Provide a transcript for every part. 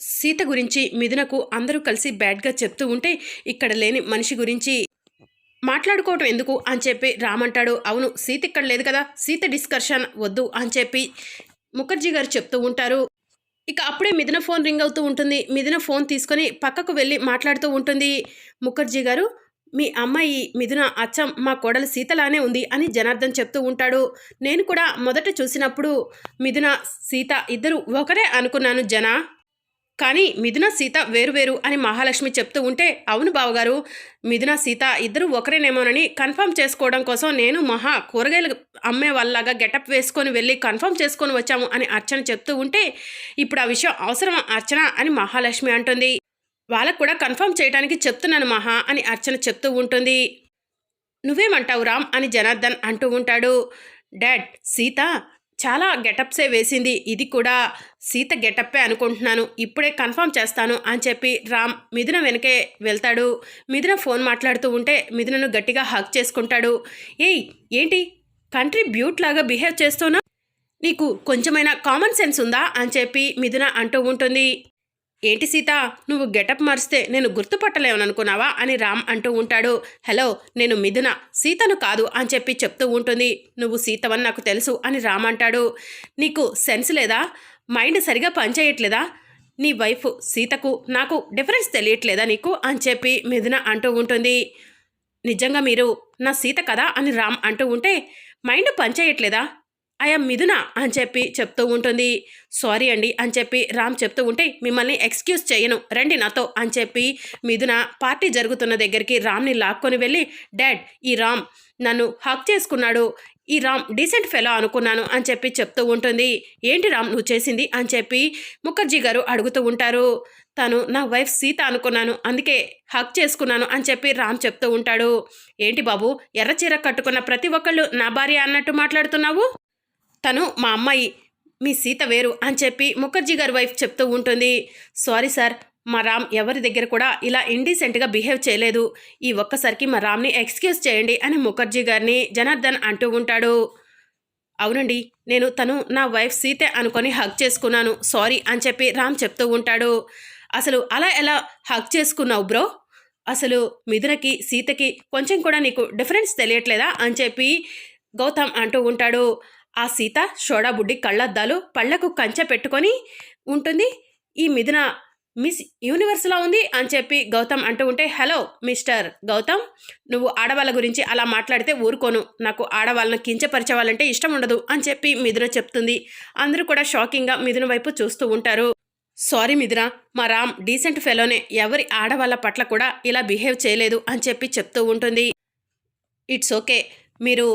సీత గురించి మిథునకు అందరూ కలిసి బ్యాడ్గా చెప్తూ ఉంటే ఇక్కడ లేని మనిషి గురించి మాట్లాడుకోవటం ఎందుకు అని చెప్పి రామంటాడు అవును సీత ఇక్కడ లేదు కదా సీత డిస్కషన్ వద్దు అని చెప్పి ముఖర్జీ గారు చెప్తూ ఉంటారు. ఇక అప్పుడే మిథున ఫోన్ రింగ్ అవుతూ ఉంటుంది. మిథున ఫోన్ తీసుకొని పక్కకు వెళ్ళి మాట్లాడుతూ ఉంటుంది. ముఖర్జీ గారు మీ అమ్మాయి మిథున అచ్చం మా కోడలు సీతలానే ఉంది అని జనార్దన్ చెప్తూ ఉంటాడు. నేను కూడా మొదట చూసినప్పుడు మిథున సీత ఇద్దరు ఒకరే అనుకున్నాను జన. కానీ మిథున సీత వేరువేరు అని మహాలక్ష్మి చెప్తూ ఉంటే అవును బావగారు మిథున సీత ఇద్దరు ఒకరేనేమోనని కన్ఫర్మ్ చేసుకోవడం కోసం నేను మహా కూరగాయలు అమ్మే వాళ్ళలాగా గెటప్ వేసుకొని వెళ్ళి కన్ఫర్మ్ చేసుకొని వచ్చాము అని అర్చన చెప్తూ ఉంటే ఇప్పుడు ఆ విషయం అవసరమా అర్చన అని మహాలక్ష్మి అంటుంది. వాళ్ళకు కూడా కన్ఫర్మ్ చేయడానికి చెప్తున్నాను మహా అని అర్చన చెప్తూ ఉంటుంది. నువ్వేమంటావు రామ్ అని జనార్దన్ అంటూ ఉంటాడు. డాడ్ సీత చాలా గెటప్సే వేసింది. ఇది కూడా సీత గెటప్పే అనుకుంటున్నాను. ఇప్పుడే కన్ఫర్మ్ చేస్తాను అని చెప్పి రామ్ మిథున వెనకే వెళ్తాడు. మిథున ఫోన్ మాట్లాడుతూ ఉంటే మిథునను గట్టిగా హక్ చేసుకుంటాడు. ఏయ్ ఏంటి? కంట్రీ బ్యూట్ లాగా బిహేవ్ చేస్తున్నా నీకు కొంచెమైనా కామన్ సెన్స్ ఉందా? అని చెప్పి మిథున అంటూ ఉంటుంది. ఏంటి సీత? నువ్వు గెటప్ మారిస్తే నేను గుర్తుపట్టలేవననుకున్నావా అని రామ్ అంటూ ఉంటాడు. హలో నేను మిథున. సీతను కాదు అని చెప్పి చెప్తూ ఉంటుంది. నువ్వు సీతవని నాకు తెలుసు అని రామ్ అంటాడు. నీకు సెన్స్ లేదా? మైండ్ సరిగా పనిచేయట్లేదా? నీ వైఫ్ సీతకు నాకు డిఫరెన్స్ తెలియట్లేదా నీకు? అని చెప్పి మిథున అంటూ ఉంటుంది. నిజంగా మీరు నా సీత కదా? అని రామ్ అంటూ ఉంటే మైండ్ పనిచేయట్లేదా? ఐఎమ్ మిథున అని చెప్పి చెప్తూ ఉంటుంది. సారీ అండి అని చెప్పి రామ్ చెప్తూ ఉంటే మిమ్మల్ని ఎక్స్క్యూజ్ చేయను. రండి నాతో అని చెప్పి మిథున పార్టీ జరుగుతున్న దగ్గరికి రామ్ని లాక్కొని వెళ్ళి డాడ్ ఈ రామ్ నన్ను హక్ చేసుకున్నాడు. ఈ రామ్ డీసెంట్ ఫెలో అనుకున్నాను అని చెప్పి చెప్తూ ఉంటుంది. ఏంటి రామ్ నువ్వు చేసింది? అని చెప్పి ముఖర్జీ గారు అడుగుతూ ఉంటారు. తను నా వైఫ్ సీత అనుకున్నాను. అందుకే హక్ చేసుకున్నాను అని చెప్పి రామ్ చెప్తూ ఉంటాడు. ఏంటి బాబు ఎర్ర చీర కట్టుకున్న ప్రతి ఒక్కళ్ళు నా భార్య అన్నట్టు మాట్లాడుతున్నావు? తను మా అమ్మాయి మీ సీత వేరు అని చెప్పి ముఖర్జీ గారి వైఫ్ చెప్తూ ఉంటుంది. సారీ సార్ మా రామ్ ఎవరి దగ్గర కూడా ఇలా ఇండీసెంట్గా బిహేవ్ చేయలేదు. ఈ ఒక్కసారికి మా రామ్ని ఎక్స్క్యూజ్ చేయండి అని ముఖర్జీ గారిని జనార్దన్ అంటూ ఉంటాడు. అవునండి నేను తను నా వైఫ్ సీతే అనుకొని హక్ చేసుకున్నాను. సారీ అని చెప్పి రామ్ చెప్తూ ఉంటాడు. అసలు అలా ఎలా హక్ చేసుకున్నావు బ్రో? అసలు మిథునకి సీతకి కొంచెం కూడా నీకు డిఫరెన్స్ తెలియట్లేదా? అని చెప్పి గౌతమ్ అంటూ ఉంటాడు. ఆ సీత షోడాబుడ్డి కళ్ళద్దాలు పళ్ళకు కంచె పెట్టుకొని ఉంటుంది. ఈ మిథున మిస్ యూనివర్స్లో ఉంది అని చెప్పి గౌతమ్ అంటూ ఉంటే హలో మిస్టర్ గౌతమ్ నువ్వు ఆడవాళ్ళ గురించి అలా మాట్లాడితే ఊరుకోను. నాకు ఆడవాళ్ళను కించపరిచే వాళ్ళంటే ఇష్టం ఉండదు అని చెప్పి మిథున చెప్తుంది. అందరూ కూడా షాకింగ్గా మిథున వైపు చూస్తూ ఉంటారు. సారీ మిథున మా రామ్ డీసెంట్ ఫెలోనే. ఎవరి ఆడవాళ్ళ పట్ల కూడా ఇలా బిహేవ్ చేయలేదు అని చెప్పి చెప్తూ ఉంటుంది. It's okay. మీరు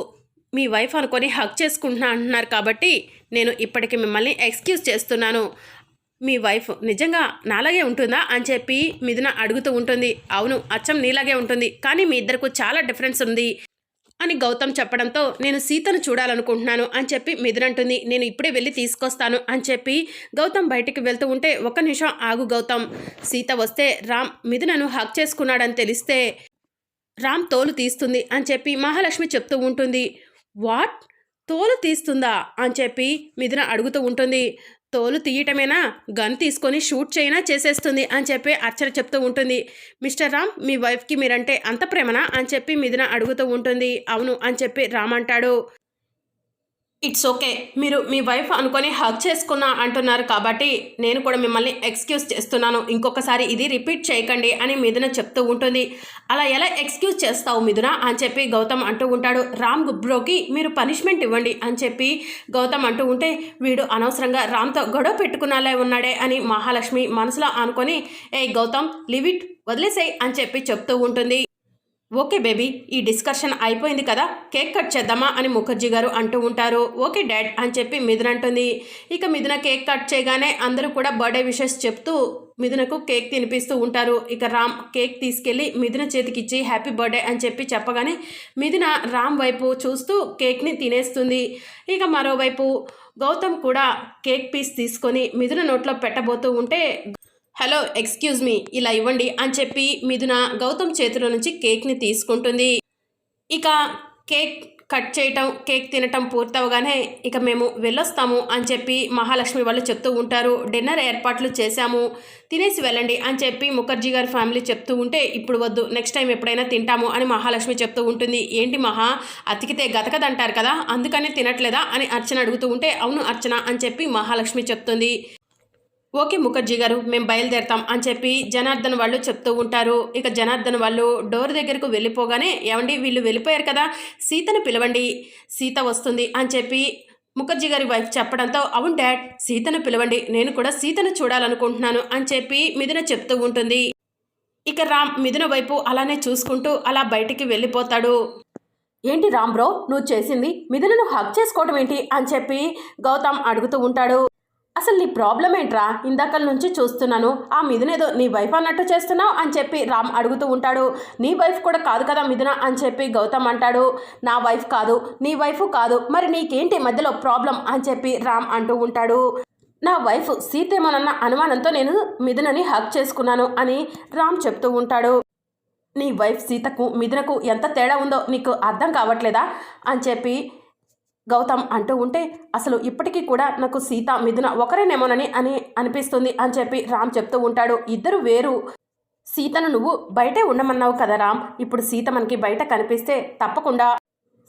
మీ వైఫ్ అనుకొని హక్ చేసుకుంటున్నా అంటున్నారు కాబట్టి నేను ఇప్పటికి మిమ్మల్ని ఎక్స్క్యూజ్ చేస్తున్నాను. మీ వైఫ్ నిజంగా నాలాగే ఉంటుందా అని చెప్పి మిథున అడుగుతూ ఉంటుంది. అవును అచ్చం నీలాగే ఉంటుంది. కానీ మీ ఇద్దరికి చాలా డిఫరెన్స్ ఉంది అని గౌతమ్ చెప్పడంతో నేను సీతను చూడాలనుకుంటున్నాను అని చెప్పి మిథున్ అంటుంది. నేను ఇప్పుడే వెళ్ళి తీసుకొస్తాను అని చెప్పి గౌతమ్ బయటికి వెళ్తూ ఉంటే ఒక్క నిమిషం ఆగు గౌతమ్. సీత వస్తే రామ్ మిథునను హక్ చేసుకున్నాడని తెలిస్తే రామ్ తోలు తీస్తుంది అని చెప్పి మహాలక్ష్మి చెప్తూ ఉంటుంది. వాట్? తోలు తీస్తుందా? అని చెప్పి మిథున అడుగుతూ ఉంటుంది. తోలు తీయటమేనా? గన్ తీసుకొని షూట్ చేయనా? చేసేస్తుంది అని చెప్పి అర్చన చెప్తూ ఉంటుంది. మిస్టర్ రామ్ మీ వైఫ్కి మీరంటే అంత ప్రేమనా? అని చెప్పి మిథున అడుగుతూ ఉంటుంది. అవును అని చెప్పి రామ్ అంటాడు. ఇట్స్ ఓకే మీరు మీ వైఫ్ అనుకొని హక్ చేసుకున్నా అంటున్నారు కాబట్టి నేను కూడా మిమ్మల్ని ఎక్స్క్యూజ్ చేస్తున్నాను. ఇంకొకసారి ఇది రిపీట్ చేయకండి అని మిథున చెప్తూ ఉంటుంది. అలా ఎలా ఎక్స్క్యూజ్ చేస్తావు మిథున అని చెప్పి గౌతమ్ అంటూ ఉంటాడు. రామ్ గుబ్రోకి మీరు పనిష్మెంట్ ఇవ్వండి అని చెప్పి గౌతమ్ అంటూ ఉంటే వీడు అనవసరంగా రామ్తో గొడవ పెట్టుకున్నాలే ఉన్నాడే అని మహాలక్ష్మి మనసులో అనుకొని ఏ గౌతమ్ లివిట్ ఇట్ వదిలేసేయ్ అని చెప్పి చెప్తూ ఉంటుంది. ఓకే బేబీ ఈ డిస్కషన్ అయిపోయింది కదా కేక్ కట్ చేద్దామా అని ముఖర్జీ గారు అంటూ ఉంటారు. ఓకే డాడ్ అని చెప్పి మిథున్ అంటుంది. ఇక మిథున కేక్ కట్ చేయగానే అందరూ కూడా బర్త్డే విషెస్ చెప్తూ మిథునకు కేక్ తినిపిస్తూ ఉంటారు. ఇక రామ్ కేక్ తీసుకెళ్ళి మిథున చేతికిచ్చి హ్యాపీ బర్త్డే అని చెప్పి చెప్పగానే మిథున రామ్ వైపు చూస్తూ కేక్ని తినేస్తుంది. ఇక మరోవైపు గౌతమ్ కూడా కేక్ పీస్ తీసుకొని మిథున నోట్లో పెట్టబోతూ ఉంటే హలో ఎక్స్క్యూజ్ మీ ఇలా ఇవ్వండి అని చెప్పి మిథున గౌతమ్ చేతిలో నుంచి కేక్ని తీసుకుంటుంది. ఇక కేక్ కట్ చేయటం కేక్ తినటం పూర్తవగానే ఇక మేము వెళ్ళొస్తాము అని చెప్పి మహాలక్ష్మి వాళ్ళు చెప్తూ ఉంటారు. డిన్నర్ ఏర్పాట్లు చేశాము. తినేసి వెళ్ళండి అని చెప్పి ముఖర్జీ గారి ఫ్యామిలీ చెప్తూ ఉంటే ఇప్పుడు వద్దు నెక్స్ట్ టైం ఎప్పుడైనా తింటాము అని మహాలక్ష్మి చెప్తూ ఉంటుంది. ఏంటి మహా అతికితే గతకదంటారు కదా అందుకని తినట్లేదా అని అర్చన అడుగుతూ ఉంటే అవును అర్చన అని చెప్పి మహాలక్ష్మి చెప్తుంది. ఓకే ముఖర్జీ గారు మేము బయలుదేరతాం అని చెప్పి జనార్దన్ వాళ్ళు చెప్తూ ఉంటారు. ఇక జనార్దన్ వాళ్ళు డోర్ దగ్గరకు వెళ్ళిపోగానే ఏమండి వీళ్ళు వెళ్ళిపోయారు కదా సీతను పిలవండి సీత వస్తుంది అని చెప్పి ముఖర్జీ గారి వైఫ్ చెప్పడంతో అవును డాడ్ సీతను పిలవండి నేను కూడా సీతను చూడాలనుకుంటున్నాను అని చెప్పి మిథున చెప్తూ ఉంటుంది. ఇక రామ్ మిథున వైపు అలానే చూసుకుంటూ అలా బయటికి వెళ్ళిపోతాడు. ఏంటి రామ్ బ్రో నువ్వు చేసింది మిథునను హక్ చేసుకోవడం ఏంటి అని చెప్పి గౌతమ్ అడుగుతూ ఉంటాడు. అసలు నీ ప్రాబ్లం ఏంట్రా? ఇందాకల నుంచి చూస్తున్నాను. ఆ మిథునేదో నీ వైఫ్ అన్నట్టు చేస్తున్నావు అని చెప్పి రామ్ అడుగుతూ ఉంటాడు. నీ వైఫ్ కూడా కాదు కదా మిథున అని చెప్పి గౌతమ్ అంటాడు. నా వైఫ్ కాదు నీ వైఫ్ కాదు. మరి నీకేంటి మధ్యలో ప్రాబ్లం అని చెప్పి రామ్ అంటూ ఉంటాడు. నా వైఫ్ సీతేమోనన్న అనుమానంతో నేను మిథునని హక్ చేసుకున్నాను అని రామ్ చెప్తూ ఉంటాడు. నీ వైఫ్ సీతకు మిథునకు ఎంత తేడా ఉందో నీకు అర్థం కావట్లేదా? అని చెప్పి గౌతమ్ అంటూ ఉంటే అసలు ఇప్పటికీ కూడా నాకు సీత మిథున ఒకరేనేమోనని అని అనిపిస్తుంది అని చెప్పి రామ్ చెప్తూ ఉంటాడు. ఇద్దరు వేరు. సీతను నువ్వు బయటే ఉండమన్నావు కదా రామ్. ఇప్పుడు సీత మనకి బయట కనిపిస్తే తప్పకుండా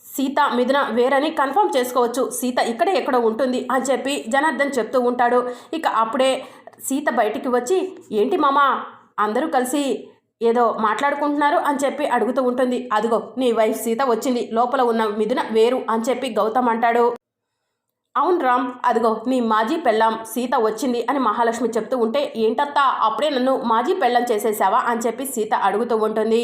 సీత మిథున వేరని కన్ఫర్మ్ చేసుకోవచ్చు. సీత ఇక్కడే ఎక్కడో ఉంటుంది అని చెప్పి జనార్దన్ చెప్తూ ఉంటాడు. ఇక అప్పుడే సీత బయటికి వచ్చి ఏంటి మామా? అందరూ కలిసి ఏదో మాట్లాడుకుంటున్నారు అని చెప్పి అడుగుతూ ఉంటుంది. అదిగో నీ వైఫ్ సీత వచ్చింది. లోపల ఉన్న మిథున వేరు అని చెప్పి గౌతమ్ అంటాడు. అవును రామ్ అదిగో నీ మాజీ పెళ్ళాం సీత వచ్చింది అని మహాలక్ష్మి చెప్తూ ఉంటే ఏంటత్తా అప్పుడే నన్ను మాజీ పెళ్ళం చేసేసావా అని చెప్పి సీత అడుగుతూ ఉంటుంది.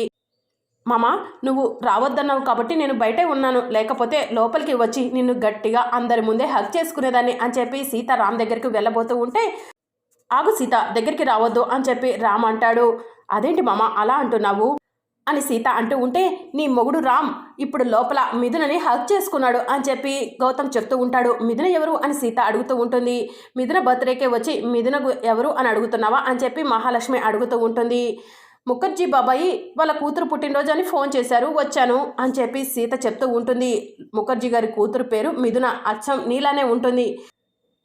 మామ నువ్వు రావద్దన్నావు కాబట్టి నేను బయటే ఉన్నాను. లేకపోతే లోపలికి వచ్చి నిన్ను గట్టిగా అందరి ముందే హక్ చేసుకునేదాన్ని అని చెప్పి సీత రామ్ దగ్గరికి వెళ్ళబోతూ ఉంటే ఆగు సీత దగ్గరికి రావద్దు అని చెప్పి రామ్ అంటాడు. అదేంటి మామ అలా అంటున్నావు? అని సీత అంటూ ఉంటే నీ మొగుడు రామ్ ఇప్పుడు లోపల మిథునని హక్ చేసుకున్నాడు అని చెప్పి గౌతమ్ చెప్తూ ఉంటాడు. మిథున ఎవరు? అని సీత అడుగుతూ ఉంటుంది. మిథున బర్త్డేకే వచ్చి మిథున ఎవరు? అని అడుగుతున్నావా అని చెప్పి మహాలక్ష్మి అడుగుతూ ఉంటుంది. ముఖర్జీ బాబాయి వాళ్ళ కూతురు పుట్టినరోజు అని ఫోన్ చేశారు వచ్చాను అని చెప్పి సీత చెప్తూ ఉంటుంది. ముఖర్జీ గారి కూతురు పేరు మిథున అచ్చం నీలానే ఉంటుంది.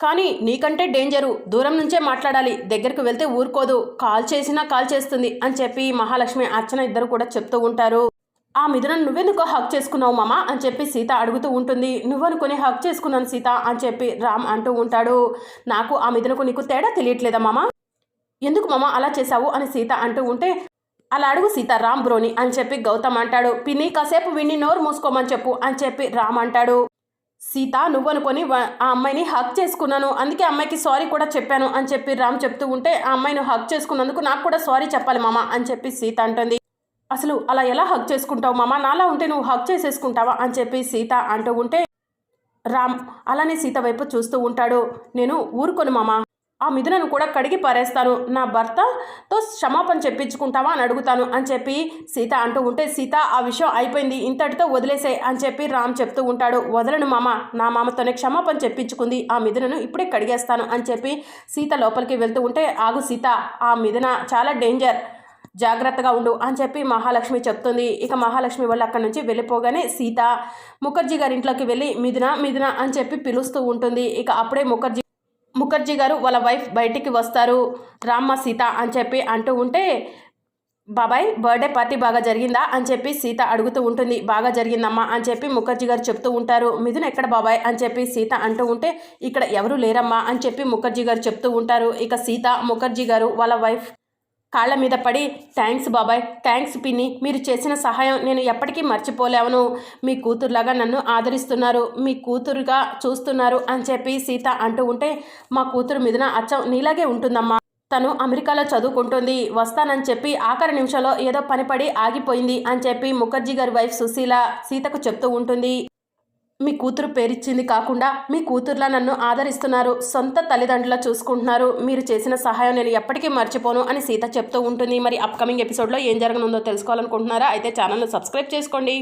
కానీ నీకంటే డేంజరు. దూరం నుంచే మాట్లాడాలి. దగ్గరికి వెళ్తే ఊరుకోదు. కాల్ చేసినా కాల్ చేస్తుంది అని చెప్పి మహాలక్ష్మి అర్చన ఇద్దరు కూడా చెప్తూ ఉంటారు. ఆ మిథునను నువ్వెందుకో హక్ చేసుకున్నావు మామ? అని చెప్పి సీత అడుగుతూ ఉంటుంది. నువ్వనుకుని హక్ చేసుకున్నాను సీత అని చెప్పి రామ్ అంటూ ఉంటాడు. నాకు ఆ మిథునకు నీకు తేడా తెలియట్లేదా మామ? ఎందుకు మామ అలా చేశావు? అని సీత అంటూ ఉంటే అలా అడుగు సీత రామ్ బ్రోని అని చెప్పి గౌతమ్ అంటాడు. పిన్ని కాసేపు విన్ని నోరు మూసుకోమని చెప్పు అని చెప్పి రామ్ అంటాడు. సీత నువ్వనుకొని ఆ అమ్మాయిని హక్ చేసుకున్నాను. అందుకే అమ్మాయికి సారీ కూడా చెప్పాను అని చెప్పి రామ్ చెప్తూ ఉంటే ఆ అమ్మాయిని హక్ చేసుకున్నందుకు నాకు కూడా సారీ చెప్పాలి మామ అని చెప్పి సీత అంటుంది. అసలు అలా ఎలా హక్ చేసుకుంటావు మామ? నాలా ఉంటే నువ్వు హక్ చేసేసుకుంటావా? అని చెప్పి సీత అంటూ ఉంటే రామ్ అలానే సీత వైపు చూస్తూ ఉంటాడు. నేను ఊరుకోను మామ. ఆ మిథునను కూడా కడిగి పారేస్తాను నా భర్తతో క్షమాపణ చెప్పించుకుంటావా అని అడుగుతాను అని చెప్పి సీత అంటూ ఉంటే సీత ఆ విషయం అయిపోయింది ఇంతటితో వదిలేసే అని చెప్పి రామ్ చెప్తూ ఉంటాడు. వదలను మామ నా మామతోనే క్షమాపణ చెప్పించుకుంది ఆ మిథునను ఇప్పుడే కడిగేస్తాను అని చెప్పి సీత లోపలికి వెళ్తూ ఉంటే ఆగు సీత ఆ మిథున చాలా డేంజర్ జాగ్రత్తగా ఉండు అని చెప్పి మహాలక్ష్మి చెప్తుంది. ఇక మహాలక్ష్మి వాళ్ళు అక్కడి నుంచి వెళ్ళిపోగానే సీత ముఖర్జీ గారి ఇంట్లోకి వెళ్ళి మిథున మిథున అని చెప్పి పిలుస్తూ ఉంటుంది. ఇక అప్పుడే ముఖర్జీ ముఖర్జీ గారు వాళ్ళ వైఫ్ బయటికి వస్తారు. రామ్మ సీత అని చెప్పి అంటూ ఉంటే బాబాయ్ బర్త్డే పార్టీ బాగా జరిగిందా? అని చెప్పి సీత అడుగుతూ ఉంటుంది. బాగా జరిగిందమ్మా అని చెప్పి ముఖర్జీ గారు చెప్తూ ఉంటారు. మిథున్ ఎక్కడ బాబాయ్? అని చెప్పి సీత అంటూ ఉంటే ఇక్కడ ఎవరు లేరమ్మా? అని చెప్పి ముఖర్జీ గారు చెప్తూ ఉంటారు. ఇక సీత ముఖర్జీ గారు వాళ్ళ వైఫ్ కాళ్ళ మీద పడి థ్యాంక్స్ బాబాయ్ థ్యాంక్స్ పిన్ని మీరు చేసిన సహాయం నేను ఎప్పటికీ మర్చిపోలేవను. మీ కూతురులాగా నన్ను ఆదరిస్తున్నారు మీ కూతురుగా చూస్తున్నారు అని చెప్పి సీత అంటూ ఉంటే మా కూతురు మీదన అచ్చం నీలాగే ఉంటుందమ్మా. తను అమెరికాలో చదువుకుంటుంది వస్తానని చెప్పి ఆఖరి నిమిషంలో ఏదో పనిపడి ఆగిపోయింది అని చెప్పి ముఖర్జీ గారి వైఫ్ సుశీల సీతకు చెప్తూ ఉంటుంది. మీ కూతురు పేరిచ్చింది కాకుండా మీ కూతురులా నన్ను ఆదరిస్తున్నారు. సొంత తల్లిదండ్రుల చూసుకుంటున్నారు. మీరు చేసిన సహాయం నేను ఎప్పటికీ మర్చిపోను అని సీత చెప్తూ ఉంటుంది. మరి అప్కమింగ్ ఎపిసోడ్లో ఏం జరగనుందో తెలుసుకోవాలనుకుంటున్నారా? అయితే ఛానల్ను సబ్స్క్రైబ్ చేసుకోండి.